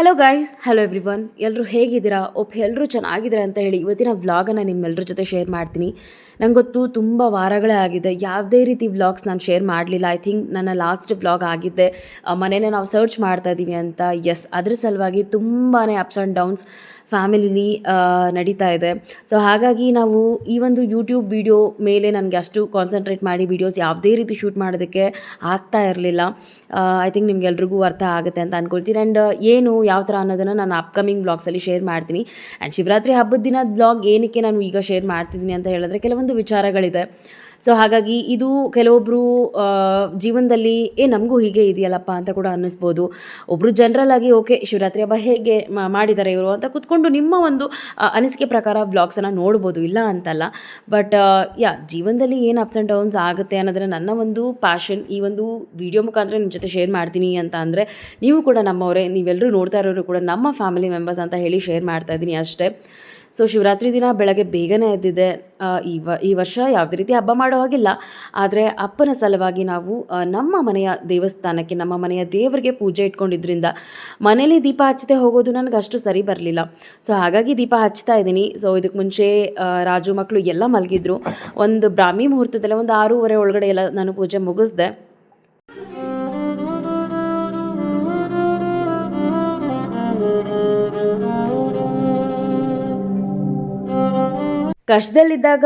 Hello guys hello everyone ಎಲ್ಲರೂ ಹೇಗಿದ್ದೀರಾ? ಒಪ್ ಎಲ್ಲರೂ ಚೆನ್ನಾಗಿದ್ದೀರಾ ಅಂತ ಹೇಳಿ ಇವತ್ತಿನ ವ್ಲಾಗನ್ನು ನಿಮ್ಮೆಲ್ಲರ ಜೊತೆ ಶೇರ್ ಮಾಡ್ತೀನಿ. ನಂಗೆ ಗೊತ್ತು ತುಂಬ ವಾರಗಳೇ ಆಗಿದೆ. ಯಾವುದೇ ರೀತಿ ವ್ಲಾಗ್ಸ್ ನಾನು ಶೇರ್ ಮಾಡಲಿಲ್ಲ. ಐ ಥಿಂಕ್ ನನ್ನ ಲಾಸ್ಟ್ ವ್ಲಾಗ್ ಆಗಿದ್ದೆ. ಮನೇನೆ ನಾವು ಸರ್ಚ್ ಮಾಡ್ತಾ ಇದ್ದೀವಿ ಅಂತ. ಎಸ್ ಅದ್ರ ಸಲುವಾಗಿ ತುಂಬಾ ಅಪ್ಸ್ ಆ್ಯಂಡ್ ಡೌನ್ಸ್ ಫ್ಯಾಮಿಲಿಲಿ ನಡೀತಾ ಇದೆ. ಸೊ ಹಾಗಾಗಿ ನಾವು ಈ ಒಂದು ಯೂಟ್ಯೂಬ್ ವಿಡಿಯೋ ಮೇಲೆ ನನಗೆ ಅಷ್ಟು ಕಾನ್ಸಂಟ್ರೇಟ್ ಮಾಡಿ ವೀಡಿಯೋಸ್ ಯಾವುದೇ ರೀತಿ ಶೂಟ್ ಮಾಡೋದಕ್ಕೆ ಆಗ್ತಾ ಇರಲಿಲ್ಲ. ಐ ಥಿಂಕ್ ನಿಮ್ಗೆಲ್ರಿಗೂ ಅರ್ಥ ಆಗುತ್ತೆ ಅಂತ ಅಂದ್ಕೊಳ್ತೀನಿ ಆ್ಯಂಡ್ ಏನು, ಯಾವ ಥರ ಅನ್ನೋದನ್ನು ನಾನು ಅಪ್ಕಮಿಂಗ್ ಬ್ಲಾಗ್ಸಲ್ಲಿ ಶೇರ್ ಮಾಡ್ತೀನಿ. ಆ್ಯಂಡ್ ಶಿವರಾತ್ರಿ ಹಬ್ಬದ ದಿನ ಬ್ಲಾಗ್ ಏನಕ್ಕೆ ನಾನು ಈಗ ಶೇರ್ ಮಾಡ್ತಿದ್ದೀನಿ ಅಂತ ಹೇಳಿದ್ರೆ ಕೆಲವೊಂದು ವಿಚಾರಗಳಿದೆ. ಸೊ ಹಾಗಾಗಿ ಇದು ಕೆಲವೊಬ್ಬರು ಜೀವನದಲ್ಲಿ, ಏ, ನಮಗೂ ಹೀಗೆ ಇದೆಯಲ್ಲಪ್ಪ ಅಂತ ಕೂಡ ಅನ್ನಿಸ್ಬೋದು. ಒಬ್ಬರು ಜನರಲ್ ಆಗಿ, ಓಕೆ, ಶಿವರಾತ್ರಿ ಹಬ್ಬ ಹೇಗೆ ಮಾಡಿದ್ದಾರೆ ಇವರು? ಅಂತ ಕೂತ್ಕೊಂಡು ನಿಮ್ಮ ಒಂದು ಅನಿಸಿಕೆ ಪ್ರಕಾರ ಬ್ಲಾಗ್ಸನ್ನು ನೋಡ್ಬೋದು, ಇಲ್ಲ ಅಂತಲ್ಲ. ಬಟ್ ಯಾ, ಜೀವನದಲ್ಲಿ ಏನು ಅಪ್ಸ್ ಆ್ಯಂಡ್ ಡೌನ್ಸ್ ಆಗುತ್ತೆ ಅನ್ನೋದ್ರೆ ನನ್ನ ಒಂದು ಪ್ಯಾಷನ್ ಈ ಒಂದು ವಿಡಿಯೋ ಮುಖಾಂತರ ನಿಮ್ಮ ಜೊತೆ ಶೇರ್ ಮಾಡ್ತೀನಿ ಅಂತ ಅಂದರೆ, ನೀವು ಕೂಡ ನಮ್ಮವರೇ ನೀವೆಲ್ಲರೂ ನೋಡ್ತಾ ಇರೋರು ಕೂಡ ನಮ್ಮ ಫ್ಯಾಮಿಲಿ ಮೆಂಬರ್ಸ್ ಅಂತ ಹೇಳಿ ಶೇರ್ ಮಾಡ್ತಾ ಇದ್ದೀನಿ ಅಷ್ಟೇ. ಸೊ ಶಿವರಾತ್ರಿ ದಿನ ಬೆಳಗ್ಗೆ ಬೇಗನೆ ಎದ್ದಿದೆ. ಈ ವ, ಈ ವರ್ಷ ಯಾವುದೇ ರೀತಿ ಹಬ್ಬ ಮಾಡೋ ಹಾಗಿಲ್ಲ. ಆದರೆ ಅಪ್ಪನ ಸಲುವಾಗಿ ನಾವು ನಮ್ಮ ಮನೆಯ ದೇವಸ್ಥಾನಕ್ಕೆ, ನಮ್ಮ ಮನೆಯ ದೇವರಿಗೆ ಪೂಜೆ ಇಟ್ಕೊಂಡಿದ್ದರಿಂದ ಮನೇಲಿ ದೀಪ ಹಚ್ಚದೆ ಹೋಗೋದು ನನಗೆ ಅಷ್ಟು ಸರಿ ಬರಲಿಲ್ಲ. ಸೊ ಹಾಗಾಗಿ ದೀಪ ಹಚ್ತಾ ಇದ್ದೀನಿ. ಸೊ ಇದಕ್ಕೆ ಮುಂಚೆ ರಾಜು ಮಕ್ಕಳು ಎಲ್ಲ ಮಲಗಿದ್ರು. ಒಂದು ಬ್ರಾಹ್ಮಿ ಮುಹೂರ್ತದಲ್ಲೇ ಒಂದು ಆರೂವರೆ ಒಳಗಡೆ ಎಲ್ಲ ನಾನು ಪೂಜೆ ಮುಗಿಸ್ದೆ. ಕಷ್ಟದಲ್ಲಿದ್ದಾಗ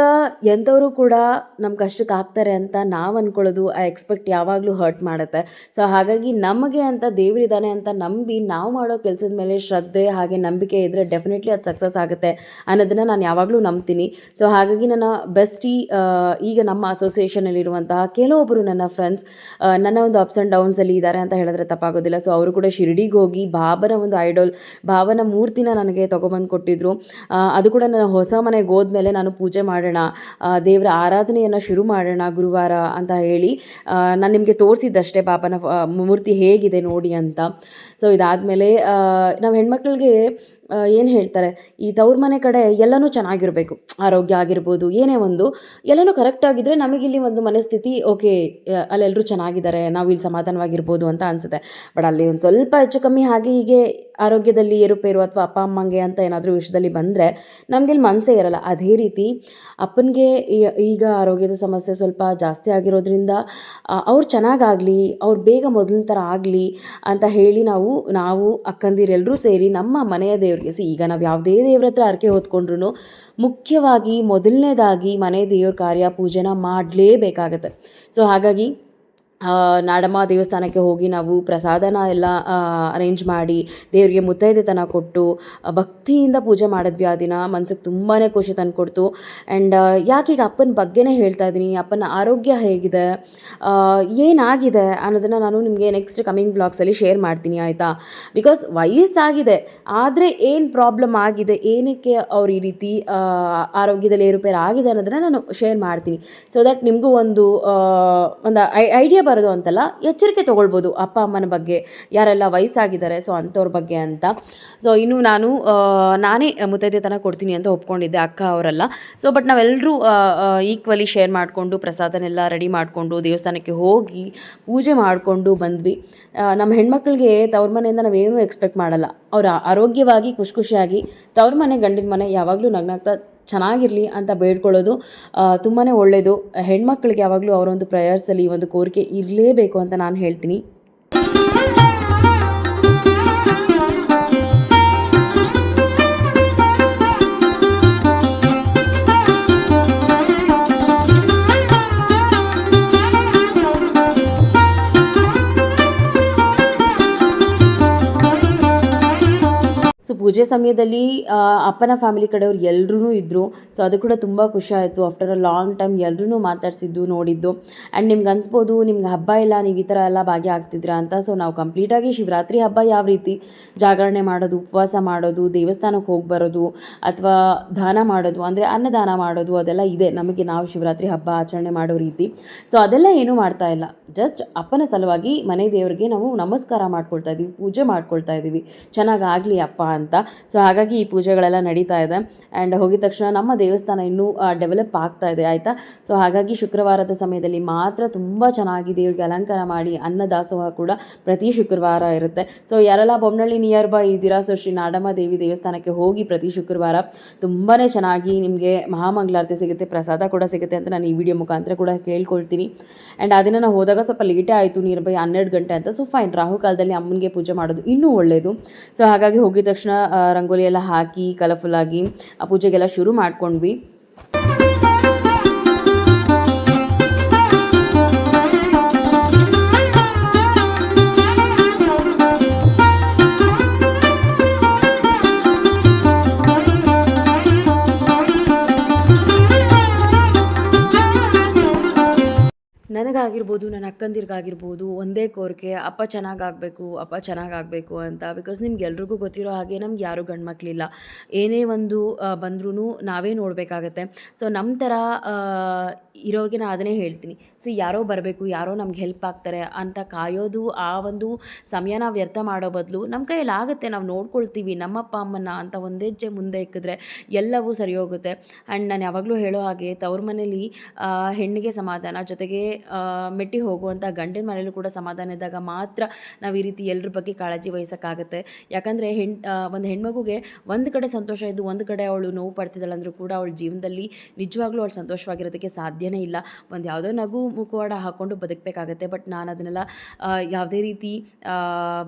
ಎಂಥವರು ಕೂಡ ನಮ್ಮ ಕಷ್ಟಕ್ಕೆ ಆಗ್ತಾರೆ ಅಂತ ನಾವು ಅಂದ್ಕೊಳ್ಳೋದು ಆ ಎಕ್ಸ್ಪೆಕ್ಟ್ ಯಾವಾಗಲೂ ಹರ್ಟ್ ಮಾಡುತ್ತೆ. ಸೊ ಹಾಗಾಗಿ ನಮಗೆ ಅಂತ ದೇವರಿದ್ದಾನೆ ಅಂತ ನಂಬಿ ನಾವು ಮಾಡೋ ಕೆಲಸದ ಮೇಲೆ ಶ್ರದ್ಧೆ ಹಾಗೆ ನಂಬಿಕೆ ಇದ್ದರೆ ಡೆಫಿನೆಟ್ಲಿ ಅದು ಸಕ್ಸಸ್ ಆಗುತ್ತೆ ಅನ್ನೋದನ್ನು ನಾನು ಯಾವಾಗಲೂ ನಂಬ್ತೀನಿ. ಸೊ ಹಾಗಾಗಿ ನನ್ನ ಬೆಸ್ಟಿ ಈಗ ನಮ್ಮ ಅಸೋಸಿಯೇಷನಲ್ಲಿರುವಂತಹ ಕೆಲವೊಬ್ಬರು ನನ್ನ ಫ್ರೆಂಡ್ಸ್ ನನ್ನ ಒಂದು ಅಪ್ಸ್ ಆ್ಯಂಡ್ ಡೌನ್ಸಲ್ಲಿ ಇದ್ದಾರೆ ಅಂತ ಹೇಳಿದ್ರೆ ತಪ್ಪಾಗೋದಿಲ್ಲ. ಸೊ ಅವರು ಕೂಡ ಶಿರಡಿಗೆ ಹೋಗಿ ಬಾಬನ ಒಂದು ಐಡೋಲ್ ಬಾಬನ ಮೂರ್ತಿನ ನನಗೆ ತೊಗೊಬಂದು ಕೊಟ್ಟಿದ್ರು. ಅದು ಕೂಡ ನನ್ನ ಹೊಸ ಮನೆಗೆ ಹೋದ್ಮೇಲೆ ನಾನು ಪೂಜೆ ಮಾಡೋಣ ದೇವರ ಆರಾಧನೆಯನ್ನು ಶುರು ಮಾಡೋಣ ಗುರುವಾರ ಅಂತ ಹೇಳಿ ನಾನು ನಿಮಗೆ ತೋರಿಸಿದ್ದಷ್ಟೇ ಆ, ಮೂರ್ತಿ ಹೇಗಿದೆ ನೋಡಿ ಅಂತ. ಸೊ ಇದಾದಮೇಲೆ ನಾವು ಹೆಣ್ಮಕ್ಳಿಗೆ ಏನು ಹೇಳ್ತಾರೆ? ಈ ತವ್ರ ಮನೆ ಕಡೆ ಎಲ್ಲನೂ ಚೆನ್ನಾಗಿರಬೇಕು. ಆರೋಗ್ಯ ಆಗಿರ್ಬೋದು, ಏನೇ ಒಂದು. ಎಲ್ಲನೂ ಕರೆಕ್ಟಾಗಿದ್ದರೆ ನಮಗಿಲ್ಲಿ ಒಂದು ಮನಸ್ಥಿತಿ, ಓಕೆ ಅಲ್ಲೆಲ್ಲರೂ ಚೆನ್ನಾಗಿದ್ದಾರೆ, ನಾವು ಇಲ್ಲಿ ಸಮಾಧಾನವಾಗಿರ್ಬೋದು ಅಂತ ಅನಿಸುತ್ತೆ. ಬಟ್ ಅಲ್ಲಿ ಒಂದು ಸ್ವಲ್ಪ ಹೆಚ್ಚು ಕಮ್ಮಿ ಹಾಗೆ ಹೀಗೆ ಆರೋಗ್ಯದಲ್ಲಿ ಏರುಪೇರು ಅಥವಾ ಅಪ್ಪ ಅಮ್ಮಂಗೆ ಅಂತ ಏನಾದರೂ ವಿಷಯದಲ್ಲಿ ಬಂದರೆ ನಮಗೆ ಇಲ್ಲಿ ಮನಸ್ಸೇ ಇರಲ್ಲ. ಅದೇ ರೀತಿ ಅಪ್ಪನಿಗೆ ಈಗ ಆರೋಗ್ಯದ ಸಮಸ್ಯೆ ಸ್ವಲ್ಪ ಜಾಸ್ತಿ ಆಗಿರೋದ್ರಿಂದ ಅವ್ರು ಚೆನ್ನಾಗಾಗಲಿ, ಅವ್ರು ಬೇಗ ಮೊದಲಿನ ಥರ ಆಗಲಿ ಅಂತ ಹೇಳಿ ನಾವು ನಾವು ಅಕ್ಕಂದಿರೆಲ್ಲರೂ ಸೇರಿ ನಮ್ಮ ಮನೆಯ ದೇವ್ರಿಗೆ. ಸಿ ಈಗ ನಾವು ಯಾವುದೇ ದೇವ್ರ ಹತ್ರ ಹರಕೆ ಹೊತ್ಕೊಂಡ್ರು ಮುಖ್ಯವಾಗಿ ಮೊದಲನೇದಾಗಿ ಮನೆ ದೇವ್ರ ಕಾರ್ಯ ಪೂಜೆನ ಮಾಡಲೇಬೇಕಾಗತ್ತೆ. ಸೊ ಹಾಗಾಗಿ ನಾಡಮ್ಮ ದೇವಸ್ಥಾನಕ್ಕೆ ಹೋಗಿ ನಾವು ಪ್ರಸಾದನ ಎಲ್ಲ ಅರೇಂಜ್ ಮಾಡಿ ದೇವರಿಗೆ ಮುತ್ತೈದೆತನ ಕೊಟ್ಟು ಭಕ್ತಿಯಿಂದ ಪೂಜೆ ಮಾಡಿದ್ವಿ ಆ ದಿನ. ಮನ್ಸಿಗೆ ತುಂಬಾ ಖುಷಿ ತಂದುಕೊಡ್ತು. ಆ್ಯಂಡ್ ಯಾಕೀಗ ಅಪ್ಪನ ಬಗ್ಗೆನೇ ಹೇಳ್ತಾ ಇದ್ದೀನಿ. ಅಪ್ಪನ ಆರೋಗ್ಯ ಹೇಗಿದೆ? ಏನಾಗಿದೆ ಅನ್ನೋದನ್ನು ನಾನು ನಿಮಗೆ ನೆಕ್ಸ್ಟ್ ಕಮಿಂಗ್ ಬ್ಲಾಗ್ಸಲ್ಲಿ ಶೇರ್ ಮಾಡ್ತೀನಿ, ಆಯಿತಾ? ಬಿಕಾಸ್ ವಯಸ್ಸಾಗಿದೆ. ಆದರೆ ಏನು ಪ್ರಾಬ್ಲಮ್ ಆಗಿದೆ? ಏನಕ್ಕೆ ಅವ್ರು ಈ ರೀತಿ ಆರೋಗ್ಯದಲ್ಲಿ ಏರುಪೇರು ಆಗಿದೆ ಅನ್ನೋದನ್ನು ನಾನು ಶೇರ್ ಮಾಡ್ತೀನಿ. ಸೊ ದಟ್ ನಿಮಗೂ ಒಂದು ಒಂದು ಐಡಿಯಾ ಬರೋದು ಅಂತಲ್ಲ ಎಚ್ಚರಿಕೆ ತೊಗೊಳ್ಬೋದು ಅಪ್ಪ ಅಮ್ಮನ ಬಗ್ಗೆ. ಯಾರೆಲ್ಲ ವಯಸ್ಸಾಗಿದ್ದಾರೆ ಸೊ ಅಂಥವ್ರ ಬಗ್ಗೆ ಅಂತ. ಸೊ ಇನ್ನು ನಾನು ನಾನೇ ನಾನೇ ಮುತ್ತೈದೆತನ ಕೊಡ್ತೀನಿ ಅಂತ ಒಪ್ಕೊಂಡಿದ್ದೆ ಅಕ್ಕ ಅವರೆಲ್ಲ. ಸೊ ಬಟ್ ನಾವೆಲ್ಲರೂ ಈಕ್ವಲಿ ಶೇರ್ ಮಾಡಿಕೊಂಡು, ಪ್ರಸಾದನೆಲ್ಲ ರೆಡಿ ಮಾಡಿಕೊಂಡು, ದೇವಸ್ಥಾನಕ್ಕೆ ಹೋಗಿ ಪೂಜೆ ಮಾಡಿಕೊಂಡು ಬಂದ್ವಿ. ನಮ್ಮ ಹೆಣ್ಮಕ್ಳಿಗೆ ತವ್ರ ಮನೆಯಿಂದ ನಾವೇನೂ ಎಕ್ಸ್ಪೆಕ್ಟ್ ಮಾಡಲ್ಲ. ಅವರ ಆರೋಗ್ಯವಾಗಿ, ಖುಷಿ ಖುಷಿಯಾಗಿ, ತವ್ರ ಮನೆ ಗಂಡಿನ ಮನೆ ಯಾವಾಗಲೂ ನಗ್ನಾಗ್ತಾ ಚೆನ್ನಾಗಿರಲಿ ಅಂತ ಬೇಡ್ಕೊಳ್ಳೋದು ತುಂಬಾ ಒಳ್ಳೆಯದು ಹೆಣ್ಮಕ್ಳಿಗೆ ಯಾವಾಗಲೂ ಅವರೊಂದು ಪ್ರಯರ್ಸಲ್ಲಿ ಒಂದು ಕೋರಿಕೆ ಇರಲೇಬೇಕು ಅಂತ ನಾನು ಹೇಳ್ತೀನಿ. ಸೊ ಪೂಜೆ ಸಮಯದಲ್ಲಿ ಅಪ್ಪನ ಫ್ಯಾಮಿಲಿ ಕಡೆಯವ್ರು ಎಲ್ಲರೂ ಇದ್ದರು ಸೊ ಅದು ಕೂಡ ತುಂಬ ಖುಷಿ ಆಯಿತು ಆಫ್ಟರ್ ಅ ಲಾಂಗ್ ಟೈಮ್ ಎಲ್ಲರೂ ಮಾತಾಡಿಸಿದ್ದು, ನೋಡಿದ್ದು. ಆ್ಯಂಡ್ ನಿಮ್ಗೆ ಅನ್ಸ್ಬೋದು, ನಿಮ್ಗೆ ಹಬ್ಬ ಇಲ್ಲ, ನೀವು ಈ ಥರ ಎಲ್ಲ ಭಾಗಿಯಾಗ್ತಿದ್ದೀರಾ ಅಂತ. ಸೊ ನಾವು ಕಂಪ್ಲೀಟಾಗಿ ಶಿವರಾತ್ರಿ ಹಬ್ಬ ಯಾವ ರೀತಿ ಜಾಗರಣೆ ಮಾಡೋದು, ಉಪವಾಸ ಮಾಡೋದು, ದೇವಸ್ಥಾನಕ್ಕೆ ಹೋಗಿ ಬರೋದು, ಅಥವಾ ದಾನ ಮಾಡೋದು, ಅಂದರೆ ಅನ್ನದಾನ ಮಾಡೋದು, ಅದೆಲ್ಲ ಇದೆ. ನಮಗೆ ನಾವು ಶಿವರಾತ್ರಿ ಹಬ್ಬ ಆಚರಣೆ ಮಾಡೋ ರೀತಿ. ಸೊ ಅದೆಲ್ಲ ಏನೂ ಮಾಡ್ತಾ ಇಲ್ಲ. ಜಸ್ಟ್ ಅಪ್ಪನ ಸಲುವಾಗಿ ಮನೆ ದೇವರಿಗೆ ನಾವು ನಮಸ್ಕಾರ ಮಾಡ್ಕೊಳ್ತಾ ಇದ್ದೀವಿ, ಪೂಜೆ ಮಾಡ್ಕೊಳ್ತಾ ಇದ್ದೀವಿ. ಚೆನ್ನಾಗಾಗಲಿ ಅಪ್ಪ ಅಂತ. ಸೊ ಹಾಗಾಗಿ ಈ ಪೂಜೆಗಳೆಲ್ಲ ನಡೀತಾ ಇದೆ. ಆ್ಯಂಡ್ ಹೋಗಿದ ತಕ್ಷಣ ನಮ್ಮ ದೇವಸ್ಥಾನ ಇನ್ನೂ ಡೆವಲಪ್ ಆಗ್ತಾ ಇದೆ, ಆಯಿತಾ? ಸೊ ಹಾಗಾಗಿ ಶುಕ್ರವಾರದ ಸಮಯದಲ್ಲಿ ಮಾತ್ರ ತುಂಬ ಚೆನ್ನಾಗಿ ದೇವ್ರಿಗೆ ಅಲಂಕಾರ ಮಾಡಿ ಅನ್ನದಾಸೋಹ ಕೂಡ ಪ್ರತಿ ಶುಕ್ರವಾರ ಇರುತ್ತೆ. ಸೊ ಯಾರೆಲ್ಲ ಬೊಮ್ಮನಳ್ಳಿ ನಿಯರ್ ಬೈ ಇದ್ದೀರಾ? ಸೊ ಶ್ರೀ ನಾಡಮ್ಮ ದೇವಿ ದೇವಸ್ಥಾನಕ್ಕೆ ಹೋಗಿ ಪ್ರತಿ ಶುಕ್ರವಾರ ತುಂಬಾ ಚೆನ್ನಾಗಿ ನಿಮಗೆ ಮಹಾಮಂಗಳಾರತಿ ಸಿಗುತ್ತೆ, ಪ್ರಸಾದ ಕೂಡ ಸಿಗುತ್ತೆ ಅಂತ ನಾನು ಈ ವಿಡಿಯೋ ಮುಖಾಂತರ ಕೂಡ ಕೇಳ್ಕೊಳ್ತೀನಿ. ಆ್ಯಂಡ್ ಅದನ್ನು ನಾನು ಹೋದಾಗ ಸ್ವಲ್ಪ ಲೇಟೇ ಆಯಿತು ನಿಯರ್ ಬೈ ಹನ್ನೆರಡು ಗಂಟೆ ಅಂತ. ಸೊ ಫೈನ್ ರಾಹುಕಾಲದಲ್ಲಿ ಅಮ್ಮನಿಗೆ ಪೂಜೆ ಮಾಡೋದು ಇನ್ನೂ ಒಳ್ಳೆಯದು ಸೊ ಹಾಗಾಗಿ ಹೋಗಿದ ತಕ್ಷಣ ಆ, ರಂಗೋಲಿ ಎಲ್ಲ ಹಾಕಿ ಕಲರ್ಫುಲ್ಲಾಗಿ ಆ ಪೂಜೆಗೆಲ್ಲ ಶುರು ಮಾಡ್ಕೊಂಡ್ವಿ. ನನಗಾಗಿರ್ಬೋದು, ನನ್ನ ಅಕ್ಕಂದಿರ್ಗಾಗಿರ್ಬೋದು, ಒಂದೇ ಕೋರಿಕೆ ಅಪ್ಪ ಚೆನ್ನಾಗಾಗಬೇಕು ಅಪ್ಪ ಚೆನ್ನಾಗಾಗಬೇಕು ಅಂತ ಬಿಕಾಸ್ ನಿಮ್ಗೆ ಎಲ್ರಿಗೂ ಗೊತ್ತಿರೋ ಹಾಗೆ ನಮ್ಗೆ ಯಾರೂ ಗಂಡು ಮಕ್ಕಳಿಲ್ಲ ಏನೇ ಒಂದು ಬಂದ್ರೂ ನಾವೇ ನೋಡಬೇಕಾಗತ್ತೆ. ಸೊ ನಮ್ಮ ಥರ ಇರೋರಿಗೆ ನಾನು ಅದನ್ನೇ ಹೇಳ್ತೀನಿ. ಸೊ ಯಾರೋ ಬರಬೇಕು, ಯಾರೋ ನಮ್ಗೆ ಹೆಲ್ಪ್ ಆಗ್ತಾರೆ ಅಂತ ಕಾಯೋದು, ಆ ಒಂದು ಸಮಯನ ವ್ಯರ್ಥ ಮಾಡೋ ಬದಲು ನಮ್ಮ ಕೈಯಲ್ಲಿ ಆಗುತ್ತೆ. ನಾವು ನೋಡ್ಕೊಳ್ತೀವಿ ನಮ್ಮಪ್ಪ ಅಮ್ಮನ ಅಂತ ಒಂದೇ ಜೆ ಮುಂದೆ ಇಕ್ಕಿದ್ರೆ ಎಲ್ಲವೂ ಸರಿ ಹೋಗುತ್ತೆ. ಆ್ಯಂಡ್ ನಾನು ಯಾವಾಗಲೂ ಹೇಳೋ ಹಾಗೆ ತವ್ರ ಮನೇಲಿ ಹೆಣ್ಣಿಗೆ ಸಮಾಧಾನ, ಜೊತೆಗೆ ಮೆಟ್ಟಿ ಹೋಗುವಂಥ ಗಂಡಿನ ಮನೇಲೂ ಕೂಡ ಸಮಾಧಾನ ಇದ್ದಾಗ ಮಾತ್ರ ನಾವು ಈ ರೀತಿ ಎಲ್ಲರ ಬಗ್ಗೆ ಕಾಳಜಿ ವಹಿಸೋಕ್ಕಾಗತ್ತೆ. ಯಾಕಂದರೆ ಹೆಣ್ ಒಂದು ಹೆಣ್ಮಗುಗೆ ಒಂದು ಕಡೆ ಸಂತೋಷ ಇದ್ದು ಒಂದು ಕಡೆ ಅವಳು ನೋವು ಪಡ್ತಿದ್ದಾಳೆ ಅಂದರೂ ಕೂಡ ಅವಳ ಜೀವನದಲ್ಲಿ ನಿಜವಾಗ್ಲೂ ಅವಳು ಸಂತೋಷವಾಗಿರೋದಕ್ಕೆ ಸಾಧ್ಯನೇ ಇಲ್ಲ. ಒಂದು ಯಾವುದೋ ನಗು ಮುಖವಾಡ ಹಾಕ್ಕೊಂಡು ಬದುಕಬೇಕಾಗತ್ತೆ, ಬಟ್ ನಾನು ಅದನ್ನೆಲ್ಲ ಯಾವುದೇ ರೀತಿ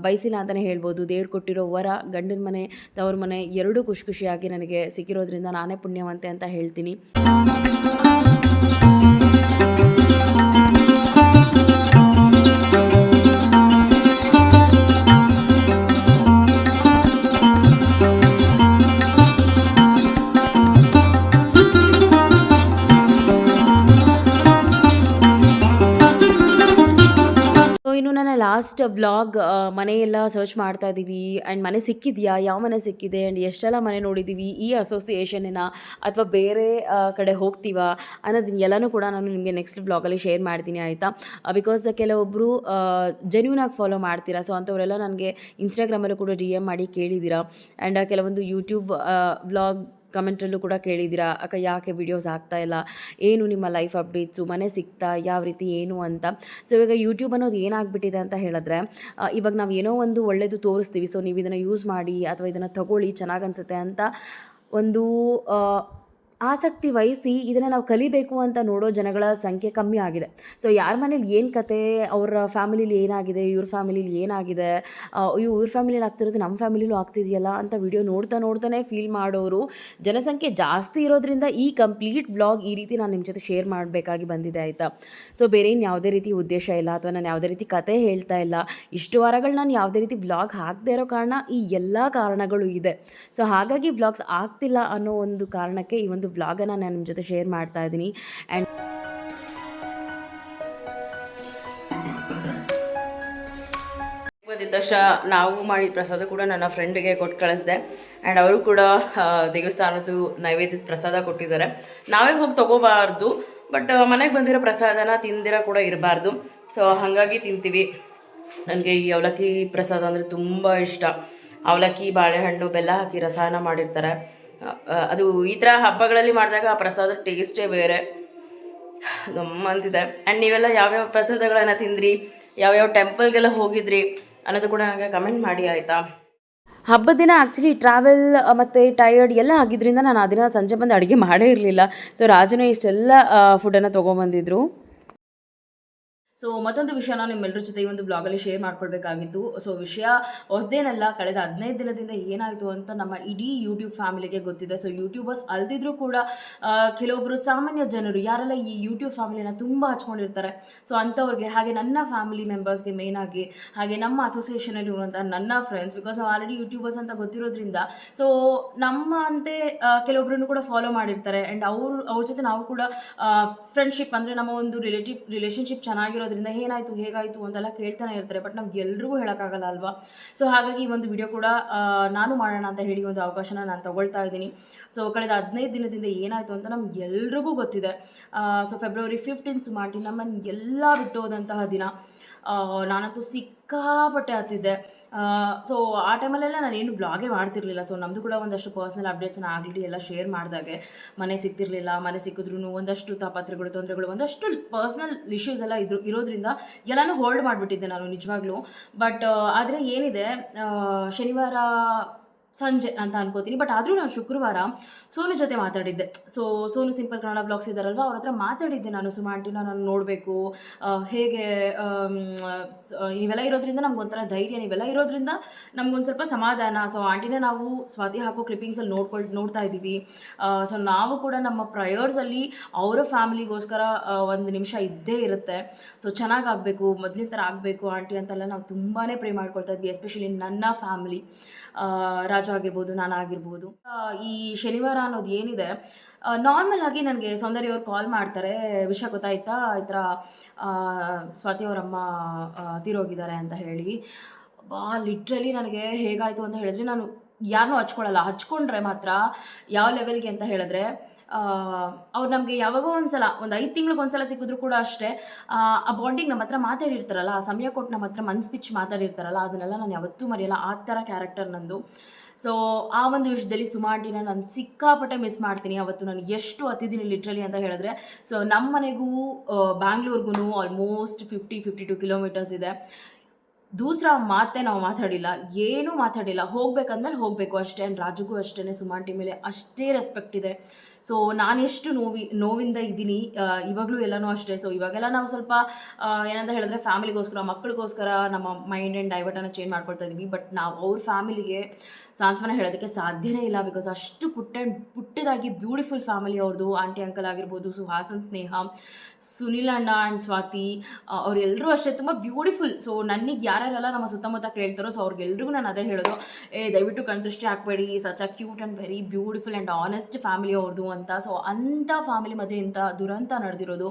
ಬಯಸಿಲ್ಲ ಅಂತಲೇ ಹೇಳ್ಬೋದು. ದೇವ್ರು ಕೊಟ್ಟಿರೋ ವರ, ಗಂಡನ ಮನೆ, ತವ್ರ ಮನೆ ಎರಡೂ ಖುಷಿ ಖುಷಿಯಾಗಿ ನನಗೆ ಸಿಕ್ಕಿರೋದ್ರಿಂದ ನಾನೇ ಪುಣ್ಯವಂತೆ ಅಂತ ಹೇಳ್ತೀನಿ. ಇನ್ನು ನನ್ನ ಲಾಸ್ಟ್ ವ್ಲಾಗ್ ಮನೆಯೆಲ್ಲ ಸರ್ಚ್ ಮಾಡ್ತಾ ಇದ್ದೀವಿ ಆ್ಯಂಡ್ ಮನೆ ಸಿಕ್ಕಿದೆಯಾ? ಯಾವ ಮನೆ ಸಿಕ್ಕಿದೆ? ಆ್ಯಂಡ್ ಎಷ್ಟೆಲ್ಲ ಮನೆ ನೋಡಿದ್ದೀವಿ ಈ ಅಸೋಸಿಯೇಷನಿನ ಅಥವಾ ಬೇರೆ ಕಡೆ ಹೋಗ್ತೀವಾ? ಅನ್ನೋದನ್ನ ಎಲ್ಲನೂ ಕೂಡ ನಾನು ನಿಮಗೆ ನೆಕ್ಸ್ಟ್ ವ್ಲಾಗಲ್ಲಿ ಶೇರ್ ಮಾಡ್ತೀನಿ, ಆಯಿತಾ? ಬಿಕಾಸ್ ಕೆಲವೊಬ್ಬರು ಜೆನ್ಯೂನ್ ಆಗಿ ಫಾಲೋ ಮಾಡ್ತೀರಾ? ಸೊ ಅಂಥವರೆಲ್ಲ ನನಗೆ ಇನ್ಸ್ಟಾಗ್ರಾಮಲ್ಲೂ ಕೂಡ ಡಿ ಎಂ ಮಾಡಿ ಕೇಳಿದ್ದೀರಾ ಆ್ಯಂಡ್ ಕೆಲವೊಂದು ಯೂಟ್ಯೂಬ್ ವ್ಲಾಗ್ ಕಮೆಂಟಲ್ಲೂ ಕೂಡ ಕೇಳಿದ್ದೀರಾ, ಅಕ್ಕ, ಯಾಕೆ ವಿಡಿಯೋಸ್ ಆಗ್ತಾ ಇಲ್ಲ? ಏನು ನಿಮ್ಮ ಲೈಫ್ ಅಪ್ಡೇಟ್ಸು ಮನೆ ಸಿಗ್ತಾ? ಯಾವ ರೀತಿ? ಏನು ಅಂತ? ಸೊ ಇವಾಗ ಯೂಟ್ಯೂಬ್ ಅನ್ನೋದು ಏನಾಗ್ಬಿಟ್ಟಿದೆ ಅಂತ ಹೇಳಿದ್ರೆ ಇವಾಗ ನಾವು ಏನೋ ಒಂದು ಒಳ್ಳೆಯದು ತೋರಿಸ್ತೀವಿ. ಸೊ ನೀವು ಇದನ್ನು ಯೂಸ್ ಮಾಡಿ ಅಥವಾ ಇದನ್ನು ತಗೊಳ್ಳಿ, ಚೆನ್ನಾಗಿ ಅನ್ಸುತ್ತೆ ಅಂತ ಒಂದು ಆಸಕ್ತಿ ವಹಿಸಿ ಇದನ್ನು ನಾವು ಕಲಿಬೇಕು ಅಂತ ನೋಡೋ ಜನಗಳ ಸಂಖ್ಯೆ ಕಮ್ಮಿ ಆಗಿದೆ. ಸೊ ಯಾರ ಮನೇಲಿ ಏನು ಕತೆ, ಅವರ ಫ್ಯಾಮಿಲಿಲಿ ಏನಾಗಿದೆ, ಇವ್ರ ಫ್ಯಾಮಿಲಿಲಿ ಏನಾಗಿದೆ ಅಯ್ಯೋ ಇವ್ರ ಫ್ಯಾಮಿಲಿಲಿ ಆಗ್ತಿರೋದು ನಮ್ಮ ಫ್ಯಾಮಿಲೀಲೂ ಆಗ್ತಿದೆಯಲ್ಲ ಅಂತ ವಿಡಿಯೋ ನೋಡ್ತಾ ನೋಡ್ತಾನೆ ಫೀಲ್ ಮಾಡೋರು. ಜನಸಂಖ್ಯೆ ಜಾಸ್ತಿ ಇರೋದ್ರಿಂದ ಈ ಕಂಪ್ಲೀಟ್ ಬ್ಲಾಗ್ ಈ ರೀತಿ ನಾನು ನಿಮ್ಮ ಜೊತೆ ಶೇರ್ ಮಾಡಬೇಕಾಗಿ ಬಂದಿದೆ ಆಯಿತಾ? ಸೊ ಬೇರೆ ಏನು ಯಾವುದೇ ರೀತಿ ಉದ್ದೇಶ ಇಲ್ಲ ಅಥವಾ ನಾನು ಯಾವುದೇ ರೀತಿ ಕತೆ ಹೇಳ್ತಾ ಇಲ್ಲ. ಇಷ್ಟು ವಾರಗಳು ನಾನು ಯಾವುದೇ ರೀತಿ ಬ್ಲಾಗ್ ಹಾಕದೇ ಇರೋ ಕಾರಣ ಈ ಎಲ್ಲ ಕಾರಣಗಳು ಇದೆ. ಸೊ ಹಾಗಾಗಿ ಬ್ಲಾಗ್ಸ್ ಆಗ್ತಿಲ್ಲ ಅನ್ನೋ ಒಂದು ಕಾರಣಕ್ಕೆ ಈ ಒಂದು ವ್ಲಾಗನ್ನು ನಾನು ನಿಮ್ಮ ಜೊತೆ ಶೇರ್ ಮಾಡ್ತಾ ಇದ್ದೀನಿ. ಆ್ಯಂಡ್ ದಶ ನಾವು ಮಾಡಿದ ಪ್ರಸಾದ ಕೂಡ ನನ್ನ ಫ್ರೆಂಡಿಗೆ ಕೊಟ್ಟು ಕಳಿಸಿದೆ. ಆ್ಯಂಡ್ ಅವರು ಕೂಡ ದೇವಸ್ಥಾನದ್ದು ನೈವೇದ್ಯದ ಪ್ರಸಾದ ಕೊಟ್ಟಿದ್ದಾರೆ. ನಾವೇ ಹೋಗಿ ತೊಗೋಬಾರ್ದು ಬಟ್ ಮನೆಗೆ ಬಂದಿರೋ ಪ್ರಸಾದನ ತಿಂದಿರೋ ಕೂಡ ಇರಬಾರ್ದು. ಸೊ ಹಾಗಾಗಿ ತಿಂತೀವಿ. ನನಗೆ ಈ ಅವಲಕ್ಕಿ ಪ್ರಸಾದ ಅಂದರೆ ತುಂಬ ಇಷ್ಟ. ಅವಲಕ್ಕಿ, ಬಾಳೆಹಣ್ಣು, ಬೆಲ್ಲ ಹಾಕಿ ರಸಾಯನ ಮಾಡಿರ್ತಾರೆ. ಅದು ಈ ಥರ ಹಬ್ಬಗಳಲ್ಲಿ ಮಾಡಿದಾಗ ಆ ಪ್ರಸಾದ ಟೇಸ್ಟೇ ಬೇರೆ. ಗಮ್ಮಂತಿದೆ ಆ್ಯಂಡ್ ನೀವೆಲ್ಲ ಯಾವ್ಯಾವ ಪ್ರಸಾದಗಳನ್ನು ತಿಂದ್ರಿ? ಯಾವ್ಯಾವ ಟೆಂಪಲ್ಗೆಲ್ಲ ಹೋಗಿದ್ರಿ? ಅನ್ನೋದು ಕೂಡ ನನಗೆ ಕಮೆಂಟ್ ಮಾಡಿ, ಆಯಿತಾ? ಹಬ್ಬದ ದಿನ ಆ್ಯಕ್ಚುಲಿ ಟ್ರಾವೆಲ್ ಮತ್ತು ಟಯರ್ಡ್ ಎಲ್ಲ ಆಗಿದ್ದರಿಂದ ನಾನು ಆ ದಿನ ಸಂಜೆ ಬಂದು ಅಡುಗೆ ಮಾಡೇ ಇರಲಿಲ್ಲ. ಸೊ ರಾಜನೇ ಇಷ್ಟೆಲ್ಲ ಫುಡ್ಡನ್ನು ತೊಗೊಂಬಂದಿದ್ರು. ಸೊ ಮತ್ತೊಂದು ವಿಷಯನ ನಿಮ್ಮೆಲ್ಲರ ಜೊತೆ ಈ ಒಂದು ಬ್ಲಾಗಲ್ಲಿ ಶೇರ್ ಮಾಡ್ಕೊಳ್ಬೇಕಾಗಿತ್ತು. ಸೊ ವಿಷಯ ಹೊಸದೇನಲ್ಲ ಕಳೆದ ಹದಿನೈದು ದಿನದಿಂದ ಏನಾಯಿತು ಅಂತ ನಮ್ಮ ಇಡೀ ಯೂಟ್ಯೂಬ್ ಫ್ಯಾಮಿಲಿಗೆ ಗೊತ್ತಿದೆ. ಸೊ ಯೂಟ್ಯೂಬರ್ಸ್ ಅಲ್ದಿದ್ರೂ ಕೂಡ ಕೆಲವೊಬ್ಬರು ಸಾಮಾನ್ಯ ಜನರು, ಯಾರೆಲ್ಲ ಈ ಯೂಟ್ಯೂಬ್ ಫ್ಯಾಮಿಲಿನ ತುಂಬ ಹಚ್ಕೊಂಡಿರ್ತಾರೆ. ಸೊ ಅಂಥವ್ರಿಗೆ, ಹಾಗೆ ನನ್ನ ಫ್ಯಾಮಿಲಿ ಮೆಂಬರ್ಸ್ಗೆ ಮೇನ್ ಆಗಿ, ಹಾಗೆ ನಮ್ಮ ಅಸೋಸಿಯೇಷನಲ್ಲಿ ಇರುವಂಥ ನನ್ನ ಫ್ರೆಂಡ್ಸ್ ಬಿಕಾಸ್ ನಾವು ಆಲ್ರೆಡಿ ಯೂಟ್ಯೂಬರ್ಸ್ ಅಂತ ಗೊತ್ತಿರೋದ್ರಿಂದ ಸೊ ನಮ್ಮ ಅಂತೆ ಕೆಲವೊಬ್ಬರನ್ನು ಕೂಡ ಫಾಲೋ ಮಾಡಿರ್ತಾರೆ. ಆ್ಯಂಡ್ ಅವ್ರು, ಅವ್ರ ಜೊತೆ ನಾವು ಕೂಡ ಫ್ರೆಂಡ್ಶಿಪ್ ಅಂದರೆ ನಮ್ಮ ಒಂದು ರಿಲೇಟಿವ್ ರಿಲೇಷನ್ಶಿಪ್ ಚೆನ್ನಾಗಿರೋದ್ರಿಂದ ಏನಾಯಿತು, ಹೇಗಾಯಿತು ಅಂತೆಲ್ಲ ಕೇಳ್ತಾನೆ ಇರ್ತಾರೆ ಬಟ್ ನಮ್ಗೆ ಎಲ್ರಿಗೂ ಹೇಳೋಕ್ಕಾಗಲ್ಲ ಅಲ್ವಾ? ಸೊ ಹಾಗಾಗಿ ಈ ಒಂದು ವಿಡಿಯೋ ಕೂಡ ನಾನು ಮಾಡೋಣ ಅಂತ ಹೇಳಿ ಒಂದು ಅವಕಾಶನ ನಾನು ತಗೊಳ್ತಾ ಇದ್ದೀನಿ. ಸೊ ಕಳೆದ ಹದಿನೈದು ದಿನದಿಂದ ಏನಾಯಿತು ಅಂತ ನಮ್ಗೆ ಎಲ್ರಿಗೂ ಗೊತ್ತಿದೆ. ಸೊ ಫೆಬ್ರವರಿ ಫಿಫ್ಟೀನ್ ಸುಮಾರು ನಮ್ಮನ್ನು ಎಲ್ಲ ಬಿಟ್ಟು ಹೋದಂತಹ ದಿನ. ನಾನಂತೂ ಸಿಕ್ ಸಿಕ್ಕಾಪಟ್ಟೆ ಹತ್ತಿದ್ದೆ ಸೊ ಆ ಟೈಮಲ್ಲೆಲ್ಲ ಏನು ಬ್ಲಾಗೇ ಮಾಡ್ತಿರ್ಲಿಲ್ಲ. ಸೊ ನಮ್ಮದು ಕೂಡ ಒಂದಷ್ಟು ಪರ್ಸ್ನಲ್ ಅಪ್ಡೇಟ್ಸ್ನ ಆಲ್ರೆಡಿ ಎಲ್ಲ ಶೇರ್ ಮಾಡಿದಾಗೆ. ಮನೆ ಸಿಗ್ತಿರ್ಲಿಲ್ಲ ಮನೆ ಸಿಕ್ಕಿದ್ರು ಒಂದಷ್ಟು ತಾಪತ್ರೆಗಳು, ತೊಂದರೆಗಳು, ಒಂದಷ್ಟು ಪರ್ಸ್ನಲ್ ಇಶ್ಯೂಸ್ ಎಲ್ಲ ಇದ್ರು, ಇರೋದ್ರಿಂದ ಎಲ್ಲನೂ ಹೋಲ್ಡ್ ಮಾಡಿಬಿಟ್ಟಿದ್ದೆ ನಾನು ನಿಜವಾಗ್ಲೂ. ಬಟ್ ಆದರೆ ಏನಿದೆ ಶನಿವಾರ ಸಂಜೆ ಅಂತ ಅನ್ಕೋತೀನಿ. ಬಟ್ ಆದರೂ ನಾನು ಶುಕ್ರವಾರ ಸೋನು ಜೊತೆ ಮಾತಾಡಿದ್ದೆ. So Sonu simple Kannada blogs ಇದ್ದಾರಲ್ವ ಅವ್ರ ಹತ್ರ ಮಾತಾಡಿದ್ದೆ ನಾನು. ಸುಮಾ ಆಂಟಿನ ನಾನು ನೋಡಬೇಕು. ಹೇಗೆ ಇವೆಲ್ಲ ಇರೋದ್ರಿಂದ ನಮ್ಗೊಂಥರ ಧೈರ್ಯ. ನೀವೆಲ್ಲ ಇರೋದ್ರಿಂದ ನಮ್ಗೊಂದು ಸ್ವಲ್ಪ ಸಮಾಧಾನ. ಸೊ ಆಂಟಿನ ನಾವು ಸ್ವಾತಿ ಹಾಕೋ ಕ್ಲಿಪ್ಪಿಂಗ್ಸಲ್ಲಿ ನೋಡ್ಕೊಳ್, ನೋಡ್ತಾ ಇದ್ದೀವಿ. ಸೊ ನಾವು ಕೂಡ ನಮ್ಮ ಪ್ರಯರ್ಸಲ್ಲಿ ಅವರ ಫ್ಯಾಮಿಲಿಗೋಸ್ಕರ ಒಂದು ನಿಮಿಷ ಇದ್ದೇ ಇರುತ್ತೆ. ಸೊ ಚೆನ್ನಾಗಾಗಬೇಕು. ಮೊದಲಿನ ಥರ ಆಗಬೇಕು. ಆಂಟಿ ಅಂತೆಲ್ಲ ನಾವು ತುಂಬಾ ಪ್ರೇ ಮಾಡ್ಕೊಳ್ತಾ ಇದ್ವಿ ಎಸ್ಪೆಷಲಿ ನನ್ನ ಫ್ಯಾಮಿಲಿ ರಾಜು ಆಗಿರ್ಬೋದು ನಾನು ಆಗಿರ್ಬೋದು ಈ ಶನಿವಾರ ಅನ್ನೋದು ಏನಿದೆ ನಾರ್ಮಲ್ ಆಗಿ ನನಗೆ ಸೌಂದರ್ಯ ಅವ್ರು ಕಾಲ್ ಮಾಡ್ತಾರೆ ವಿಷಯ ಗೊತ್ತಾಯ್ತಾ? ಈ ಥರ ಸ್ವಾತಿ ಅವರಮ್ಮ ತೀರೋಗಿದ್ದಾರೆ ಅಂತ ಹೇಳಿ. ಬಾ ಲಿಟ್ರಲಿ ನನಗೆ ಹೇಗಾಯಿತು ಅಂತ ಹೇಳಿದ್ರೆ ನಾನು ಯಾರನ್ನೂ ಹಚ್ಕೊಳ್ಳಲ್ಲ. ಹಚ್ಕೊಂಡ್ರೆ ಮಾತ್ರ ಯಾವ ಲೆವೆಲ್ಗೆ ಅಂತ ಹೇಳಿದ್ರೆ ಅವ್ರು ನಮಗೆ ಯಾವಾಗೋ ಒಂದ್ಸಲ ಒಂದು ಐದು ತಿಂಗ್ಳಿಗೆ ಒಂದ್ಸಲ ಸಿಕ್ಕಿದ್ರು ಕೂಡ ಅಷ್ಟೇ ಆ, ಬಾಂಡಿಂಗ್ ನಮ್ಮ ಹತ್ರ ಮಾತಾಡಿರ್ತಾರಲ್ಲ ಆ ಸಮಯ ಕೊಟ್ಟು ನಮ್ಮ ಹತ್ರ ಮನ್ಸು ಮಾತಾಡಿರ್ತಾರಲ್ಲ ಅದನ್ನೆಲ್ಲ ನಾನು ಯಾವತ್ತೂ ಮರೆಯಲ್ಲ. ಆ ಥರ ಕ್ಯಾರೆಕ್ಟರ್ ನಂದು. ಸೊ ಆ ಒಂದು ವಿಷಯದಲ್ಲಿ ಸುಮಾಟಿನ ನಾನು ಸಿಕ್ಕಾಪಟ್ಟೆ ಮಿಸ್ ಮಾಡ್ತೀನಿ. ಅವತ್ತು ನಾನು ಎಷ್ಟು ಹತ್ತಿದ್ದೀನಿ ಲಿಟ್ರಲಿ ಅಂತ ಹೇಳಿದ್ರೆ ಸೊ ನಮ್ಮ ಮನೆಗೂ ಬ್ಯಾಂಗ್ಳೂರ್ಗೂ almost fifty fifty two kilometers ಇದೆ. ದೂಸರ ಮಾತೇ ನಾವು ಮಾತಾಡಿಲ್ಲ, ಏನೂ ಮಾತಾಡಿಲ್ಲ. ಹೋಗ್ಬೇಕಂದ್ಮೇಲೆ ಹೋಗಬೇಕು ಅಷ್ಟೇ ಆ್ಯಂಡ್ ರಾಜುಗೂ ಅಷ್ಟೇ ಸುಮಾಂಟಿ ಮೇಲೆ ಅಷ್ಟೇ ರೆಸ್ಪೆಕ್ಟ್ ಇದೆ. ಸೊ ನಾನೆಷ್ಟು ನೋವಿ, ನೋವಿಂದ ಇದ್ದೀನಿ ಇವಾಗಲೂ ಎಲ್ಲನೂ ಅಷ್ಟೇ. ಸೊ ಇವಾಗೆಲ್ಲ ನಾವು ಸ್ವಲ್ಪ ಏನಂತ ಹೇಳಿದ್ರೆ ಫ್ಯಾಮಿಲಿಗೋಸ್ಕರ, ಮಕ್ಕಳಿಗೋಸ್ಕರ ನಮ್ಮ ಮೈಂಡ್ ಆ್ಯಂಡ್ ಡೈವರ್ಟನ್ನು ಚೇಂಜ್ ಮಾಡ್ಕೊಳ್ತಾ ಇದ್ದೀವಿ. ಬಟ್ ನಾವು ಅವ್ರ ಫ್ಯಾಮಿಲಿಗೆ ಸಾಂತ್ವನ ಹೇಳೋದಕ್ಕೆ ಸಾಧ್ಯನೇ ಇಲ್ಲ ಬಿಕಾಸ್ ಅಷ್ಟು ಪುಟ್ಟ, ಪುಟ್ಟದಾಗಿ ಬ್ಯೂಟಿಫುಲ್ ಫ್ಯಾಮಿಲಿ ಅವ್ರದ್ದು ಆಂಟಿ ಅಂಕಲ್ ಆಗಿರ್ಬೋದು, ಸುಹಾಸನ್, ಸ್ನೇಹ, ಸುನಿಲ್ ಅಣ್ಣ ಆ್ಯಂಡ್ ಸ್ವಾತಿ ಅವರೆಲ್ಲರೂ ಅಷ್ಟೇ ತುಂಬ ಬ್ಯೂಟಿಫುಲ್ ಸೊ ನನಗೆ ಯಾರ್ಯಾರೆಲ್ಲ ನಮ್ಮ ಸುತ್ತಮುತ್ತ ಕೇಳ್ತಾರೋ ಸೊ ಅವ್ರಿಗೆಲ್ರಿಗೂ ನಾನು ಅದೇ ಹೇಳೋದು. ಏ, ದಯವಿಟ್ಟು ಕಣ್ದೃಷ್ಟಿ ಹಾಕ್ಬೇಡಿ. Such a cute and very beautiful and honest family ಅವ್ರದ್ದು ಅಂತ ಸೊ ಅಂಥ ಫ್ಯಾಮಿಲಿ ಮಧ್ಯೆ ಇಂಥ ದುರಂತ ನಡೆದಿರೋದು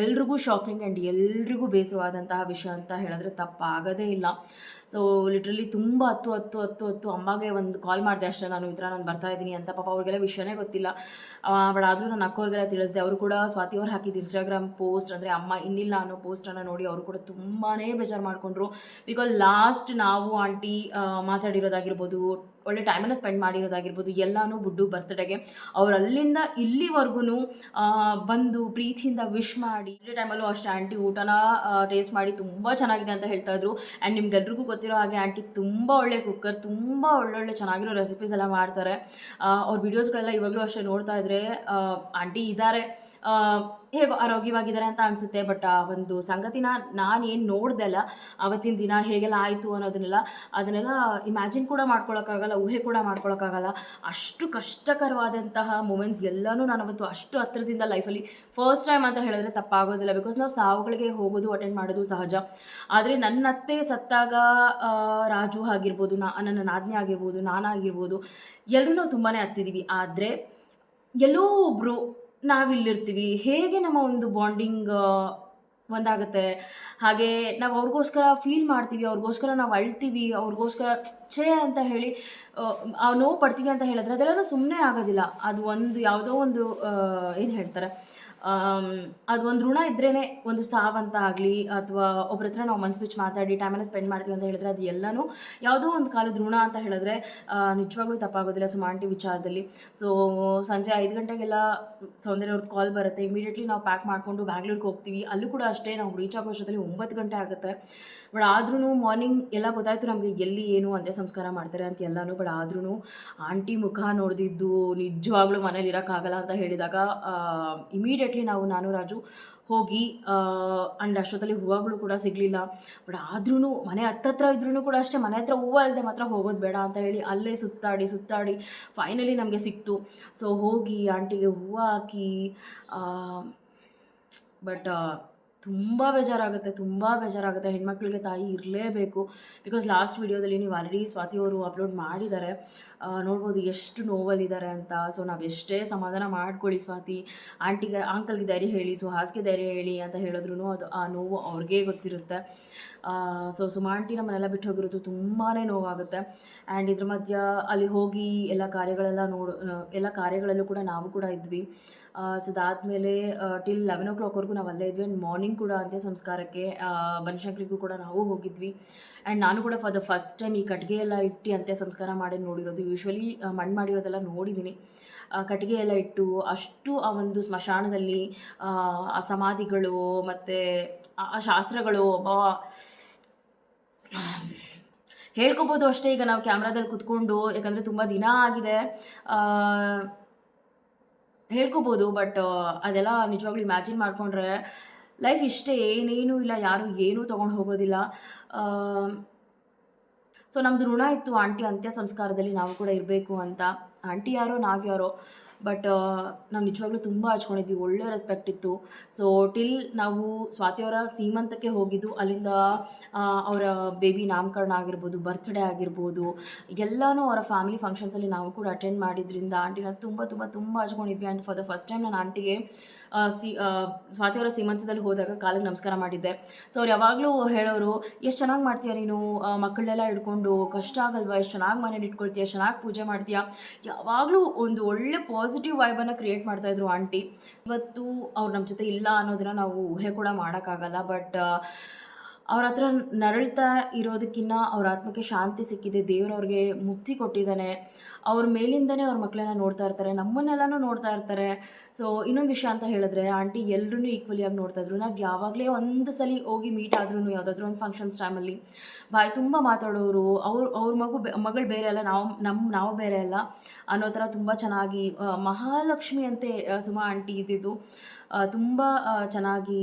ಎಲ್ರಿಗೂ ಶಾಕಿಂಗ್ ಆ್ಯಂಡ್ ಎಲ್ರಿಗೂ ಬೇಸರವಾದಂತಹ ವಿಷಯ ಅಂತ ಹೇಳಿದ್ರೆ ತಪ್ಪಾಗೋದೇ ಇಲ್ಲ. ಸೊ ಲಿಟ್ರಲಿ ತುಂಬ ಹತ್ತು ಹತ್ತು ಹತ್ತು ಹತ್ತು ಅಮ್ಮಗೆ ಒಂದು ಕಾಲ್ ಮಾಡಿದೆ ಅಷ್ಟೇ. ನಾನು ಈ ಥರ ನಾನು ಬರ್ತಾ ಇದ್ದೀನಿ ಅಂತ ಪಾಪ ಅವ್ರಿಗೆಲ್ಲ ವಿಷಯನೇ ಗೊತ್ತಿಲ್ಲ. ಬಟ್ ಆದರೂ ನಾನು ಅಕ್ಕೋರಿಗೆಲ್ಲ ತಿಳಿಸಿದೆ. ಅವರು ಕೂಡ ಸ್ವಾತಿ ಅವ್ರು ಹಾಕಿದ್ದು ಇನ್ಸ್ಟಾಗ್ರಾಮ್ ಪೋಸ್ಟ್ ಅಂದರೆ ಅಮ್ಮ ಇನ್ನಿಲ್ಲ ಅನ್ನೋ ಪೋಸ್ಟನ್ನು ನೋಡಿ ಅವರು ಕೂಡ ತುಂಬಾ ಬೇಜಾರು ಮಾಡಿಕೊಂಡ್ರು. ಬಿಕಾಸ್ ಲಾಸ್ಟ್ ನಾವು ಆಂಟಿ ಮಾತಾಡಿರೋದಾಗಿರ್ಬೋದು ಒಳ್ಳೆ ಟೈಮನ್ನು ಸ್ಪೆಂಡ್ ಮಾಡಿರೋದಾಗಿರ್ಬೋದು, ಎಲ್ಲನೂ ಬುಡ್ಡು ಬರ್ತ್ಡೇಗೆ ಅವ್ರು ಅಲ್ಲಿಂದ ಇಲ್ಲಿವರೆಗೂ ಬಂದು ಪ್ರೀತಿಯಿಂದ ವಿಶ್ ಮಾಡಿ, ಇದೇ ಟೈಮಲ್ಲೂ ಅಷ್ಟೇ ಆಂಟಿ ಊಟನ ಟೇಸ್ಟ್ ಮಾಡಿ ತುಂಬ ಚೆನ್ನಾಗಿದೆ ಅಂತ ಹೇಳ್ತಾ ಇದ್ರು. ಆ್ಯಂಡ್ ನಿಮ್ಗೆಲ್ರಿಗೂ ಗೊತ್ತಿರೋ ಹಾಗೆ ಆಂಟಿ ತುಂಬ ಒಳ್ಳೆ ಕುಕ್ಕರ್ ತುಂಬ ಒಳ್ಳೊಳ್ಳೆ ಚೆನ್ನಾಗಿರೋ ರೆಸಿಪೀಸ್ ಎಲ್ಲ ಮಾಡ್ತಾರೆ. ಅವ್ರ ವಿಡಿಯೋಸ್ಗಳೆಲ್ಲ ಇವಾಗಲೂ ಅಷ್ಟೇ ನೋಡ್ತಾ ಇದ್ರೆ ಆಂಟಿ ಇದ್ದಾರೆ ಹೇಗೋ ಆರೋಗ್ಯವಾಗಿದ್ದಾರೆ ಅಂತ ಅನಿಸುತ್ತೆ ಬಟ್ ಆ ಒಂದು ಸಂಗತಿನ ನಾನು ಏನು ನೋಡ್ದೆ ಅಲ್ಲ, ಅವತ್ತಿನ ದಿನ ಹೇಗೆಲ್ಲ ಆಯಿತು ಅನ್ನೋದನ್ನೆಲ್ಲ, ಅದನ್ನೆಲ್ಲ ಇಮ್ಯಾಜಿನ್ ಕೂಡ ಮಾಡ್ಕೊಳಕ್ಕಾಗಲ್ಲ, ಊಹೆ ಕೂಡ ಮಾಡ್ಕೊಳಕ್ಕಾಗಲ್ಲ. ಅಷ್ಟು ಕಷ್ಟಕರವಾದಂತಹ ಮೂಮೆಂಟ್ಸ್ ಎಲ್ಲನೂ ನಾನು ಅವತ್ತು ಅಷ್ಟು ಹತ್ರದಿಂದ ಲೈಫಲ್ಲಿ ಫಸ್ಟ್ ಟೈಮ್ ಅಂತ ಹೇಳಿದ್ರೆ ತಪ್ಪಾಗೋದಿಲ್ಲ ಬಿಕಾಸ್ ನಾವು ಸಾವುಗಳಿಗೆ ಹೋಗೋದು ಅಟೆಂಡ್ ಮಾಡೋದು ಸಹಜ. ಆದರೆ ನನ್ನ ಅತ್ತೆ ಸತ್ತಾಗ ರಾಜು ಆಗಿರ್ಬೋದು, ನಾ, ನನ್ನ ನಾದ್ನಿ ಆಗಿರ್ಬೋದು ನಾನಾಗಿರ್ಬೋದು ಎಲ್ಲರೂ ನಾವು ತುಂಬಾ ಹತ್ತಿದ್ದೀವಿ ಆದರೆ ಎಲ್ಲೋ ಒಬ್ಬರು ನಾವಿಲ್ಲಿರ್ತೀವಿ. ಹೇಗೆ ನಮ್ಮ ಒಂದು ಬಾಂಡಿಂಗ್ ಒಂದಾಗುತ್ತೆ? ಹಾಗೆ ನಾವು ಅವ್ರಿಗೋಸ್ಕರ ಫೀಲ್ ಮಾಡ್ತೀವಿ, ಅವ್ರಿಗೋಸ್ಕರ ನಾವು ಅಳ್ತೀವಿ, ಅವ್ರಿಗೋಸ್ಕರ ಛೇ ಅಂತ ಹೇಳಿ ನೋವು ಪಡ್ತೀವಿ ಅಂತ ಹೇಳಿದ್ರೆ ಅದೆಲ್ಲ ಸುಮ್ಮನೆ ಆಗೋದಿಲ್ಲ. ಅದು ಒಂದು ಯಾವುದೋ ಒಂದು ಏನು ಹೇಳ್ತಾರೆ? ಅದು ಒಂದು ಋಣ ಇದ್ರೇ ಒಂದು ಸಾವಂತ ಆಗಲಿ, ಅಥವಾ ಒಬ್ಬರ ಹತ್ರ ನಾವು ಮನ್ಸು ಬಿಚ್ಚು ಮಾತಾಡಿ ಟೈಮನ್ನು ಸ್ಪೆಂಡ್ ಮಾಡ್ತೀವಿ ಅಂತ ಹೇಳಿದ್ರೆ ಅದು ಎಲ್ಲನೂ ಯಾವುದೋ ಒಂದು ಕಾಲದ ಋಣ ಅಂತ ಹೇಳಿದ್ರೆ ನಿಜವಾಗ್ಲೂ ತಪ್ಪಾಗೋದಿಲ್ಲ ಸುಮಾಂಟಿ ವಿಚಾರದಲ್ಲಿ. ಸೊ ಸಂಜೆ ಐದು ಗಂಟೆಗೆಲ್ಲ ಸೌಂದರ್ಯ ಅವ್ರದ್ದು ಕಾಲ್ ಬರುತ್ತೆ. ಇಮಿಡಿಯೇಟ್ಲಿ ನಾವು ಪ್ಯಾಕ್ ಮಾಡಿಕೊಂಡು ಬ್ಯಾಂಗ್ಳೂರ್ಗೆ ಹೋಗ್ತೀವಿ. ಅಲ್ಲೂ ಕೂಡ ಅಷ್ಟೇ ನಾವು ರೀಚ್ ಆಗೋ ಅಷ್ಟೊತ್ತಲ್ಲಿ ಒಂಬತ್ತು ಗಂಟೆ ಆಗುತ್ತೆ. ಬಟ್ ಆದ್ರೂ ಮಾರ್ನಿಂಗ್ ಎಲ್ಲ ಗೊತ್ತಾಯ್ತು ನಮಗೆ ಎಲ್ಲಿ ಏನು ಅಂತ್ಯ ಸಂಸ್ಕಾರ ಮಾಡ್ತಾರೆ ಅಂತ ಎಲ್ಲನೂ ಬಟ್ ಆದ್ರೂ ಆಂಟಿ ಮುಖ ನೋಡಿದಿದ್ದು ನಿಜವಾಗ್ಲೂ ಮನೇಲಿ ಇರೋಕ್ಕಾಗಲ್ಲ ಅಂತ ಹೇಳಿದಾಗ ಇಮಿಡಿಯೇಟ್ಲಿ ನಾವು ನಾನು, ರಾಜು ಹೋಗಿ ಅಂಡ್ ಅಷ್ಟೊತ್ತಲ್ಲಿ ಹೂವುಗಳು ಕೂಡ ಸಿಗಲಿಲ್ಲ. ಬಟ್ ಆದ್ರೂ ಮನೆ ಹತ್ತತ್ರ ಇದ್ರೂ ಕೂಡ ಅಷ್ಟೇ, ಮನೆ ಹತ್ರ ಹೂವು ಅಲ್ಲದೆ ಮಾತ್ರ ಹೋಗೋದು ಬೇಡ ಅಂತ ಹೇಳಿ ಅಲ್ಲೇ ಸುತ್ತಾಡಿ ಸುತ್ತಾಡಿ ಫೈನಲಿ ನಮಗೆ ಸಿಕ್ತು. ಸೊ ಹೋಗಿ ಆಂಟಿಗೆ ಹೂವು ಹಾಕಿ ಬಟ್ ತುಂಬ ಬೇಜಾರಾಗುತ್ತೆ ತುಂಬ ಬೇಜಾರಾಗುತ್ತೆ. ಹೆಣ್ಮಕ್ಳಿಗೆ ತಾಯಿ ಇರಲೇಬೇಕು. ಬಿಕಾಸ್ ಲಾಸ್ಟ್ ವಿಡಿಯೋದಲ್ಲಿ ನೀವು ಆಲ್ರೆಡಿ ಸ್ವಾತಿ ಅವರು ಅಪ್ಲೋಡ್ ಮಾಡಿದ್ದಾರೆ. ನೋಡ್ಬೋದು ಎಷ್ಟು ನೋವಲ್ಲಿದ್ದಾರೆ ಅಂತ. ಸೊ ನಾವು ಎಷ್ಟೇ ಸಮಾಧಾನ ಮಾಡ್ಕೊಳ್ಳಿ ಸ್ವಾತಿ. ಆಂಟಿಗೆ ಅಂಕಲ್ಗೆ ಧೈರ್ಯ ಹೇಳಿ ಸೊ ಹಾಸಿಗೆ ಧೈರ್ಯ ಹೇಳಿ ಅಂತ ಹೇಳಿದ್ರು ಅದು ಆ ನೋವು ಅವ್ರಿಗೇ ಗೊತ್ತಿರುತ್ತೆ. ಸೊ ಸುಮಾಂಟಿ ನಮ್ಮನ್ನೆಲ್ಲ ಬಿಟ್ಟು ಹೋಗಿರೋದು ತುಂಬಾ ನೋವಾಗುತ್ತೆ. ಆ್ಯಂಡ್ ಇದ್ರ ಮಧ್ಯ ಅಲ್ಲಿ ಹೋಗಿ ಎಲ್ಲ ಕಾರ್ಯಗಳೆಲ್ಲ ನೋಡು ಎಲ್ಲ ಕಾರ್ಯಗಳಲ್ಲೂ ಕೂಡ ನಾವು ಕೂಡ ಇದ್ವಿ. ಸೊ ಅದಾದಮೇಲೆ ಟಿಲ್ ಲೆವೆನ್ ಓ ಕ್ಲಾಕ್ವರೆಗೂ ನಾವು ಅಲ್ಲೇ ಇದ್ವಿ. ಆ್ಯಂಡ್ ಮಾರ್ನಿಂಗ್ ಕೂಡ ಅಂತ್ಯ ಸಂಸ್ಕಾರಕ್ಕೆ ಬನಶಂಕರಿಗೂ ಕೂಡ ನಾವು ಹೋಗಿದ್ವಿ. ಆ್ಯಂಡ್ ನಾನು ಕೂಡ ಫಾರ್ ದ ಫಸ್ಟ್ ಟೈಮ್ ಈ ಕಟ್ಟಿಗೆ ಎಲ್ಲ ಇಟ್ಟು ಅಂತ್ಯ ಸಂಸ್ಕಾರ ಮಾಡಿ ನೋಡಿರೋದು. ಯೂಶ್ವಲಿ ಮಣ್ಣು ಮಾಡಿರೋದೆಲ್ಲ ನೋಡಿದ್ದೀನಿ ಕಟ್ಟಿಗೆ ಎಲ್ಲ ಇಟ್ಟು ಅಷ್ಟು ಆ ಒಂದು ಸ್ಮಶಾನದಲ್ಲಿ, ಆ ಸಮಾಧಿಗಳು ಮತ್ತು ಆ ಶಾಸ್ತ್ರಗಳು ಅಬ್ಬಾ ಹೇಳ್ಕೊಬೋದು ಅಷ್ಟೇ. ಈಗ ನಾವು ಕ್ಯಾಮ್ರಾದಲ್ಲಿ ಕುತ್ಕೊಂಡು, ಯಾಕಂದರೆ ತುಂಬ ದಿನ ಆಗಿದೆ ಹೇಳ್ಕೊಬೋದು, ಬಟ್ ಅದೆಲ್ಲ ನಿಜವಾಗ್ಲೂ ಇಮ್ಯಾಜಿನ್ ಮಾಡಿಕೊಂಡ್ರೆ ಲೈಫ್ ಇಷ್ಟೇ, ಏನೇನೂ ಇಲ್ಲ, ಯಾರು ಏನೂ ತೊಗೊಂಡು ಹೋಗೋದಿಲ್ಲ. ಸೊ ನಮ್ಮದು ಋಣ ಇತ್ತು, ಆಂಟಿ ಅಂತ್ಯ ಸಂಸ್ಕಾರದಲ್ಲಿ ನಾವು ಕೂಡ ಇರಬೇಕು ಅಂತ. ಆಂಟಿ ಯಾರೋ ನಾವು ಯಾರೋ ಬಟ್ ನಾವು ನಿಜವಾಗ್ಲೂ ತುಂಬ ಹಚ್ಕೊಂಡಿದ್ವಿ, ಒಳ್ಳೆ ರೆಸ್ಪೆಕ್ಟ್ ಇತ್ತು. ಸೊ ಟಿಲ್ ನಾವು ಸ್ವಾತಿಯವರ ಸೀಮಂತಕ್ಕೆ ಹೋಗಿದ್ದು, ಅಲ್ಲಿಂದ ಅವರ ಬೇಬಿ ನಾಮಕರಣ ಆಗಿರ್ಬೋದು ಬರ್ತ್ಡೇ ಆಗಿರ್ಬೋದು ಎಲ್ಲನೂ ಅವರ ಫ್ಯಾಮಿಲಿ ಫಂಕ್ಷನ್ಸಲ್ಲಿ ನಾವು ಕೂಡ ಅಟೆಂಡ್ ಮಾಡಿದ್ರಿಂದ ಆಂಟಿನ ತುಂಬ ತುಂಬ ತುಂಬ ಹಚ್ಕೊಂಡಿದ್ವಿ. And for the first time ನಾನು ಆಂಟಿಗೆ ಸಿ ಸ್ವಾತಿಯವರ ಸೀಮಂತದಲ್ಲಿ ಹೋದಾಗ ಕಾಲಿಗೆ ನಮಸ್ಕಾರ ಮಾಡಿದ್ದೆ. ಸೊ ಅವ್ರು ಯಾವಾಗಲೂ ಹೇಳೋರು, ಎಷ್ಟು ಚೆನ್ನಾಗಿ ಮಾಡ್ತೀಯ ನೀನು? ಮಕ್ಕಳನ್ನೆಲ್ಲ ಹಿಡ್ಕೊಂಡು, ಕಷ್ಟ ಆಗಲ್ವಾ? ಎಷ್ಟು ಚೆನ್ನಾಗಿ ಮನೇಲಿ ಇಟ್ಕೊಳ್ತೀಯ? ಚೆನ್ನಾಗಿ ಪೂಜೆ ಮಾಡ್ತೀಯ? ಯಾವಾಗಲೂ ಒಂದು ಒಳ್ಳೆ ಪಾಸಿಟಿವ್ ವೈಬನ್ನು ಕ್ರಿಯೇಟ್ ಮಾಡ್ತಾಯಿದ್ರು ಆಂಟಿ ಇವತ್ತು ಅವ್ರು ನಮ್ಮ ಜೊತೆ ಇಲ್ಲ ಅನ್ನೋದನ್ನ ನಾವು ಊಹೆ ಕೂಡ ಮಾಡೋಕ್ಕಾಗಲ್ಲ ಬಟ್ ಅವ್ರ ಹತ್ರ ನರಳ್ತಾ ಇರೋದಕ್ಕಿಂತ ಅವ್ರ ಆತ್ಮಕ್ಕೆ ಶಾಂತಿ ಸಿಕ್ಕಿದೆ, ದೇವ್ರು ಮುಕ್ತಿ ಕೊಟ್ಟಿದ್ದಾನೆ. ಅವ್ರ ಮೇಲಿಂದನೇ ಅವ್ರ ಮಕ್ಕಳನ್ನ ನೋಡ್ತಾ ಇರ್ತಾರೆ, ನಮ್ಮನ್ನೆಲ್ಲನೂ ನೋಡ್ತಾ ಇರ್ತಾರೆ. ಸೊ ಇನ್ನೊಂದು ವಿಷಯ ಅಂತ ಹೇಳಿದ್ರೆ, ಆಂಟಿ ಎಲ್ಲರೂ ಈಕ್ವಲಿಯಾಗಿ ನೋಡ್ತಾ ಇದ್ರು. ನಾವು ಯಾವಾಗಲೇ ಒಂದು ಸಲ ಹೋಗಿ ಮೀಟ್ ಆದ್ರೂ ಯಾವುದಾದ್ರೂ ಒಂದು ಫಂಕ್ಷನ್ಸ್ ಟೈಮಲ್ಲಿ ಬಾಯ್ ತುಂಬ ಮಾತಾಡೋರು, ಅವ್ರ ಅವ್ರ ಮಗು ಮಗಳು ಬೇರೆ ಅಲ್ಲ, ನಾವು ನಮ್ಮ ನಾವು ಬೇರೆ ಅಲ್ಲ ಅನ್ನೋ ಥರ ತುಂಬ ಚೆನ್ನಾಗಿ ಮಹಾಲಕ್ಷ್ಮಿ ಅಂತೆ ಸುಮಾ ಆಂಟಿ ಇದ್ದಿದ್ದು. ತುಂಬ ಚೆನ್ನಾಗಿ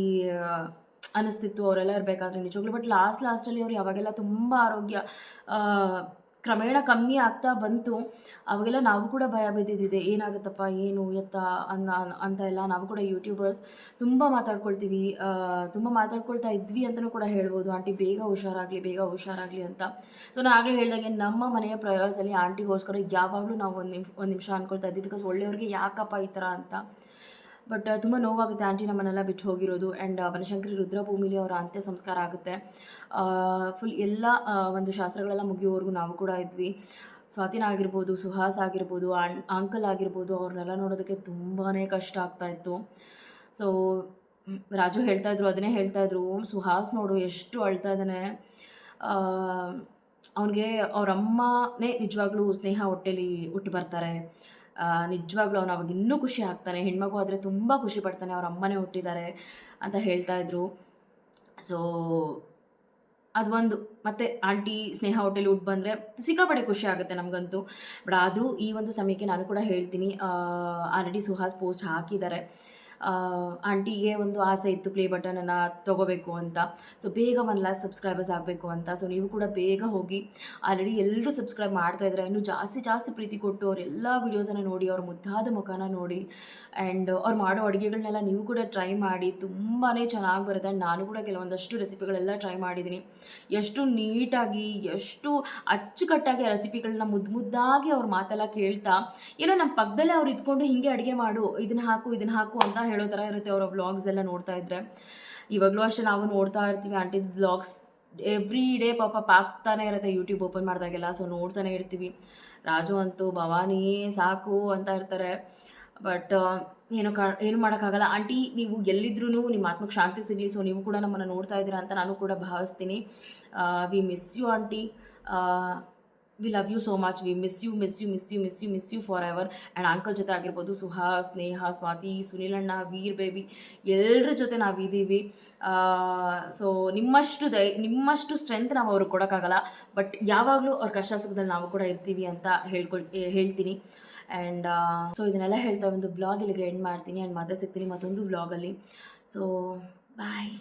ಅನಿಸ್ತಿತ್ತು, ಅವರೆಲ್ಲ ಇರಬೇಕಾದ್ರೆ ನಿಜವಾಗ್ಲೂ. ಬಟ್ ಲಾಸ್ಟ್ ಲಾಸ್ಟಲ್ಲಿ ಅವ್ರು ಯಾವಾಗೆಲ್ಲ ತುಂಬ ಆರೋಗ್ಯ ಕ್ರಮೇಣ ಕಮ್ಮಿ ಆಗ್ತಾ ಬಂತು, ಅವಾಗೆಲ್ಲ ನಾವು ಕೂಡ ಭಯ ಬಿದ್ದಿದ್ದಿದೆ. ಏನಾಗುತ್ತಪ್ಪ, ಏನು ಎತ್ತ ಅನ್ನ, ಅಂತ ಎಲ್ಲ ನಾವು ಕೂಡ ಯೂಟ್ಯೂಬರ್ಸ್ ತುಂಬ ಮಾತಾಡ್ಕೊಳ್ತೀವಿ ತುಂಬ ಮಾತಾಡ್ಕೊಳ್ತಾ ಇದ್ವಿ ಅಂತಲೂ ಕೂಡ ಹೇಳ್ಬೋದು. ಆಂಟಿ, ಬೇಗ ಹುಷಾರಾಗಲಿ ಬೇಗ ಹುಷಾರಾಗಲಿ ಅಂತ. ಸೊ ನಾನು ಆಗಲೇ ಹೇಳಿದಾಗೆ ನಮ್ಮ ಮನೆಯ ಪ್ರಯಾಸದಲ್ಲಿ ಆಂಟಿಗೋಸ್ಕರ ಯಾವಾಗಲೂ ನಾವು ಒಂದು ನಿಮಿಷ ಒಂದು ನಿಮಿಷ ಅಂದ್ಕೊಳ್ತಾ ಇದ್ವಿ. ಬಿಕಾಸ್ ಒಳ್ಳೆಯವ್ರಿಗೆ ಯಾಕಪ್ಪ ಈ ಥರ ಅಂತ. ಬಟ್ ತುಂಬ ನೋವಾಗುತ್ತೆ ಆಂಟಿ ನಮ್ಮನ್ನೆಲ್ಲ ಬಿಟ್ಟು ಹೋಗಿರೋದು ಆ್ಯಂಡ್ ಬನಶಂಕರಿ ರುದ್ರಭೂಮಿಲಿ ಅವರ ಅಂತ್ಯ ಸಂಸ್ಕಾರ ಆಗುತ್ತೆ. ಫುಲ್ ಎಲ್ಲ ಒಂದು ಶಾಸ್ತ್ರಗಳೆಲ್ಲ ಮುಗಿಯೋವರೆಗೂ ನಾವು ಕೂಡ ಇದ್ವಿ. ಸ್ವಾತಿನ ಆಗಿರ್ಬೋದು, ಸುಹಾಸ್ ಆಗಿರ್ಬೋದು ಅಂಕಲ್ ಆಗಿರ್ಬೋದು, ಅವ್ರನ್ನೆಲ್ಲ ನೋಡೋದಕ್ಕೆ ತುಂಬಾ ಕಷ್ಟ ಆಗ್ತಾಯಿತ್ತು ಸೊ ರಾಜು ಹೇಳ್ತಾ ಇದ್ರು, ಅದನ್ನೇ ಹೇಳ್ತಾ ಇದ್ರು ಸುಹಾಸ್ ನೋಡು ಎಷ್ಟು ಅಳ್ತಾ ಇದ್ದಾನೆ. ಅವನಿಗೆ ಅವ್ರ ಅಮ್ಮನೇ ನಿಜವಾಗ್ಲೂ ಸ್ನೇಹ ಹೊಟ್ಟೆಲಿ ಹುಟ್ಟು ಬರ್ತಾರೆ. ನಿಜವಾಗ್ಲೂ ಅವನು ಅವಾಗ ಇನ್ನೂ ಖುಷಿ ಆಗ್ತಾನೆ. ಹೆಣ್ಮಗು ಆದರೆ ತುಂಬ ಖುಷಿ ಪಡ್ತಾನೆ. ಅವ್ರ ಅಮ್ಮನೇ ಹುಟ್ಟಿದ್ದಾರೆ ಅಂತ ಹೇಳ್ತಾ ಇದ್ರು. ಸೊ ಅದು ಒಂದು ಮತ್ತೆ ಆಂಟಿ ಸ್ನೇಹ ಹೋಟೆಲ್ ಊಟ ಬಂದರೆ ಸಿಕ್ಕಾಪಡೆ ಖುಷಿ ಆಗುತ್ತೆ ನಮಗಂತೂ. ಬಟ್ ಆದರೂ ಈ ಒಂದು ಸಮಯಕ್ಕೆ ನಾನು ಕೂಡ ಹೇಳ್ತೀನಿ ಆಲ್ರೆಡಿ ಸುಹಾಸ್ ಪೋಸ್ಟ್ ಹಾಕಿದ್ದಾರೆ. ಆಂಟಿಗೆ ಒಂದು ಆಸೆ ಇತ್ತು, ಪ್ಲೇ ಬಟನನ್ನು ತೊಗೋಬೇಕು ಅಂತ. ಸೊ, ಬೇಗ ಒನ್ ಲಾಸ್ ಸಬ್ಸ್ಕ್ರೈಬರ್ಸ್ ಆಗಬೇಕು ಅಂತ. ಸೊ, ನೀವು ಕೂಡ ಬೇಗ ಹೋಗಿ ಆಲ್ರೆಡಿ ಎಲ್ಲರೂ ಸಬ್ಸ್ಕ್ರೈಬ್ ಮಾಡ್ತಾ ಇದ್ದಾರೆ ಇನ್ನೂ ಜಾಸ್ತಿ ಜಾಸ್ತಿ ಪ್ರೀತಿ ಕೊಟ್ಟು ಅವರೆಲ್ಲ ವೀಡಿಯೋಸನ್ನು ನೋಡಿ, ಅವ್ರ ಮುದ್ದಾದ ಮುಖನ ನೋಡಿ ಆ್ಯಂಡ್ ಅವ್ರು ಮಾಡೋ ಅಡುಗೆಗಳನ್ನೆಲ್ಲ ನೀವು ಕೂಡ ಟ್ರೈ ಮಾಡಿ ತುಂಬಾ ಚೆನ್ನಾಗಿ ಬರುತ್ತೆ. ಆ್ಯಂಡ್ ನಾನು ಕೂಡ ಕೆಲವೊಂದಷ್ಟು ರೆಸಿಪಿಗಳೆಲ್ಲ ಟ್ರೈ ಮಾಡಿದ್ದೀನಿ ಎಷ್ಟು ನೀಟಾಗಿ, ಎಷ್ಟು ಅಚ್ಚುಕಟ್ಟಾಗಿ ಆ ರೆಸಿಪಿಗಳನ್ನ ಮುದ್ದು ಮುದ್ದಾಗಿ ಅವ್ರ ಮಾತೆಲ್ಲ ಕೇಳ್ತಾ, ಏನೋ ನಮ್ಮ ಪಕ್ಕದಲ್ಲೇ ಅವ್ರು ಇದ್ಕೊಂಡು ಹಿಂಗೆ ಅಡುಗೆ ಮಾಡು, ಇದನ್ನ ಹಾಕು ಇದನ್ನ ಹಾಕು ಅಂತ ಹೇಳೋ ಥರ ಇರುತ್ತೆ ಅವರ ವ್ಲಾಗ್ಸ್ ಎಲ್ಲ ನೋಡ್ತಾ ಇದ್ರೆ. ಇವಾಗಲೂ ಅಷ್ಟೇ ನಾವು ನೋಡ್ತಾ ಇರ್ತೀವಿ ಆಂಟಿ ವ್ಲಾಗ್ಸ್ ಎವ್ರಿ ಡೇ ಪಾಪ ಪಾಕ್ತಾನೆ ಇರುತ್ತೆ ಯೂಟ್ಯೂಬ್ ಓಪನ್ ಮಾಡಿದಾಗೆಲ್ಲ ಸೊ ನೋಡ್ತಾನೆ ಇರ್ತೀವಿ. ರಾಜು ಅಂತೂ ಭವಾನಿ ಸಾಕು ಅಂತ ಇರ್ತಾರೆ. ಬಟ್ ಏನು ಕಾ, ಏನು ಮಾಡೋಕ್ಕಾಗಲ್ಲ. ಆಂಟಿ ನೀವು ಎಲ್ಲಿದ್ರೂ ನಿಮ್ಮ ಆತ್ಮಕ್ಕೆ ಶಾಂತಿ ಸಿಗಲಿ ಸೊ ನೀವು ಕೂಡ ನಮ್ಮನ್ನು ನೋಡ್ತಾ ಇದ್ದೀರಾ ಅಂತ ನಾನು ಕೂಡ ಭಾವಿಸ್ತೀನಿ. We miss you aunty we love you so much we miss you miss you miss you miss you miss you forever and uncle ಜೊತೆ ಆಗಿರ್ಬೋದು, ಸುಹಾ, ಸ್ನೇಹ, ಸ್ವಾತಿ, ಸುನಿಲಣ್ಣ, ವೀರ್ ಬೇಬಿ ಎಲ್ಲರ ಜೊತೆ ನಾವಿದ್ದೀವಿ. ಸೊ ನಿಮ್ಮಷ್ಟು ದೈ, ನಿಮ್ಮಷ್ಟು ಸ್ಟ್ರೆಂತ್ ನಾವು ಅವ್ರಿಗೆ ಕೊಡೋಕ್ಕಾಗಲ್ಲ. ಬಟ್ ಯಾವಾಗಲೂ ಅವ್ರ ಕಷ್ಟ ಸುಖದಲ್ಲಿ ನಾವು ಕೂಡ ಇರ್ತೀವಿ ಅಂತ ಹೇಳ್ಕೊಳ್ ಹೇಳ್ತೀನಿ. ಆ್ಯಂಡ್ ಸೊ ಇದನ್ನೆಲ್ಲ ಹೇಳ್ತಾ ಒಂದು ಬ್ಲಾಗ್ ಇಲ್ಲಿಗೆ ಎಂಡ್ ಮಾಡ್ತೀನಿ. ಆ್ಯಂಡ್ ಮತ್ತೆ ಸಿಗ್ತೀನಿ ಮತ್ತೊಂದು ಬ್ಲಾಗಲ್ಲಿ ಸೊ ಬಾಯ್